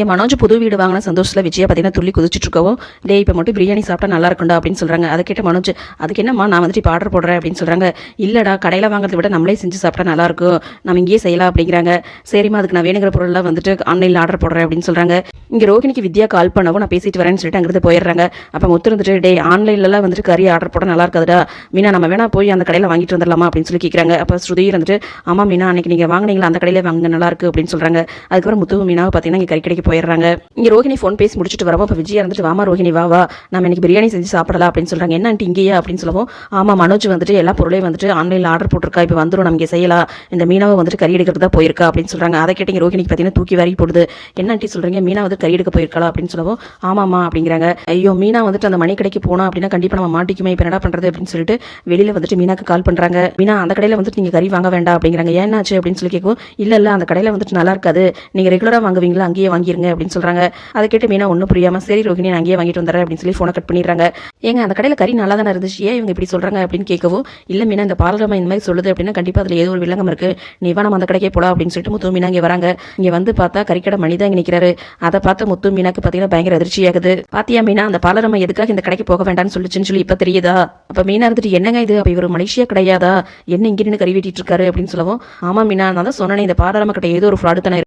என் மனோஜ் புது வீடு வாங்கின சந்தோஷத்தில் விஜயா பார்த்தீங்கன்னா துள்ளி குதிச்சிட்டு இருக்கவும் டே இப்போ மட்டும் பிரியாணி சாப்பிட்டா நல்லா இருக்கும்டா அப்படின்னு சொல்கிறாங்க அதை கேட்ட மனோஜ் அதுக்கு என்னம்மா நான் வந்துட்டு இப்போ ஆர்டர் போடுறேன் அப்படின்னு சொல்கிறாங்க இல்லைடா கடையில் வாங்குறதை விட நம்மளே செஞ்சு சாப்பிட்டா நல்லாயிருக்கும் நம்ம இங்கேயே செய்யலாம் அப்படிங்கிறாங்க. சரிம்மா அதுக்கு நான் வேணுங்கிற பொருள்லாம் வந்துட்டு ஆன்லைனில் ஆர்டர் போடுறேன் அப்படின்னு சொல்கிறாங்க இங்கே ரோஹிணிக்கு வித்யா கால் பண்ணவும் நான் பேசிட்டு வரேன்னு சொல்லிட்டு அங்கிருந்து போயிடுறாங்க. அப்போ முத்து இருந்துட்டு டே ஆன்லைன்லலாம் வந்துட்டு கறி ஆர்டர் போட நல்லா இருக்காதுடா. மீனா நம்ம வேணா போய் அந்த கடையில் வாங்கிட்டு வந்துடலாமா? அப்படின்னு சொல்லி கேட்குறாங்க அப்போ ஸ்ருதி இருந்துட்டு ஆமாம் மீனா அன்னைக்கு நீங்கள் வாங்கினீங்களா? அந்த கடையில் வாங்க நல்லாயிருக்கு அப்படின்னு சொல்கிறாங்க அதுக்கப்புறம் முத்து மீனாவை பார்த்தீங்கன்னா இங்கே கறி கிடைக்க போயிடுறாங்க. இங்கே ரோஹிணி ஃபோன் பேசி முடிச்சுட்டு வரப்போ இப்போ விஜயா இருந்துட்டு வாமா ரோஹிணி வா வா. நம்ம இன்னைக்கு பிரியாணி செஞ்சு சாப்பிடலாம் அப்படின்னு சொல்கிறாங்க என்ன இங்கேயா? அப்படின்னு சொல்லவும் ஆமாம் மனோஜ் வந்துட்டு எல்லா பொருளையும் வந்துட்டு ஆன்லைனில் ஆர்டர் போட்டிருக்கா. இப்போ வந்துடும் நம்ம இங்கே செய்யலாம். இந்த மீனாவை வந்துட்டு கறி எடுக்கிறது தான் போயிருக்கா அப்படின்னு சொல்கிறாங்க அதை கேட்டீங்க ரோஹிணிக்கு பார்த்தீங்கன்னா தூக்கி வாரி போடுது. என்ன ஆண்டி சொல்கிறீங்க மீனா வந்து கறி எடுக்க போயிருக்கலாம் அப்படின்னு சொல்லவும் ஆமாம்மா அப்படிங்கிறாங்க. ஐயோ மீனா வந்துட்டு அந்த மணி கடைக்கு போனோம் அப்படின்னா கண்டிப்பாக நம்ம மாட்டிக்குமே. இப்போ என்ன பண்ணுறது அப்படின்னு சொல்லிட்டு வெளியில் வந்துட்டு மீனாக்கு கால் பண்ணுறாங்க மீனா அந்த கடையில் வந்துட்டு நீங்கள் கறி வாங்க வேண்டாம் அப்படிங்கிறாங்க. ஏன்னாச்சு அப்படின்னு சொல்லி கேட்கும் இல்லை இல்லை அந்த கடையில் வந்துட்டு நல்லா இருக்காது. நீங்கள் ரெகுலராக வாங்குவீங்களா? அங்கேயே வாங்கி வாங்கிருங்க அப்படின்னு சொல்கிறாங்க அதை கேட்டு மீனா ஒன்றும் புரியாமல் சரி ரோஹிணி நான் அங்கேயே வாங்கிட்டு வந்துடுறேன் அப்படின்னு சொல்லி ஃபோனை கட் பண்ணிடுறாங்க. ஏங்க அந்த கடையில் கறி நல்லா தானே இருந்துச்சு? ஏன் இவங்க இப்படி சொல்கிறாங்க அப்படின்னு கேட்கவும் இல்லை மீனா இந்த பாலரமா இந்த மாதிரி சொல்லுது அப்படின்னா கண்டிப்பாக அதில் ஏதோ ஒரு வில்லங்கம் இருக்குது நீ வா நம்ம அந்த கடைக்கே போலாம் அப்படின்னு சொல்லிட்டு முத்து மீனா இங்கே வராங்க. இங்கே வந்து பார்த்தா கறிக்கடை மணி தான் இங்கே நிற்கிறாரு அதை பார்த்து முத்து மீனாக்கு பார்த்தீங்கன்னா பயங்கர அதிர்ச்சியாகுது பாத்தியா மீனா அந்த பாலரம்மா எதுக்காக இந்த கடைக்கு போக வேண்டாம்னு சொல்லிச்சுன்னு சொல்லி இப்போ தெரியுதா? அப்போ மீனா இருந்துட்டு என்னங்க இது? அப்போ இவர் மலேசியா கிடையாதா? என்ன இங்கே நின்று கறி வெட்டிட்டு இருக்காரு? அப்படின்னு சொல்லவும் ஆமா மீனா நான் தான் சொன்னேன் இந்த பாலரம்மா கிட்ட ஏதோ ஒரு ஃப்ராடு தானே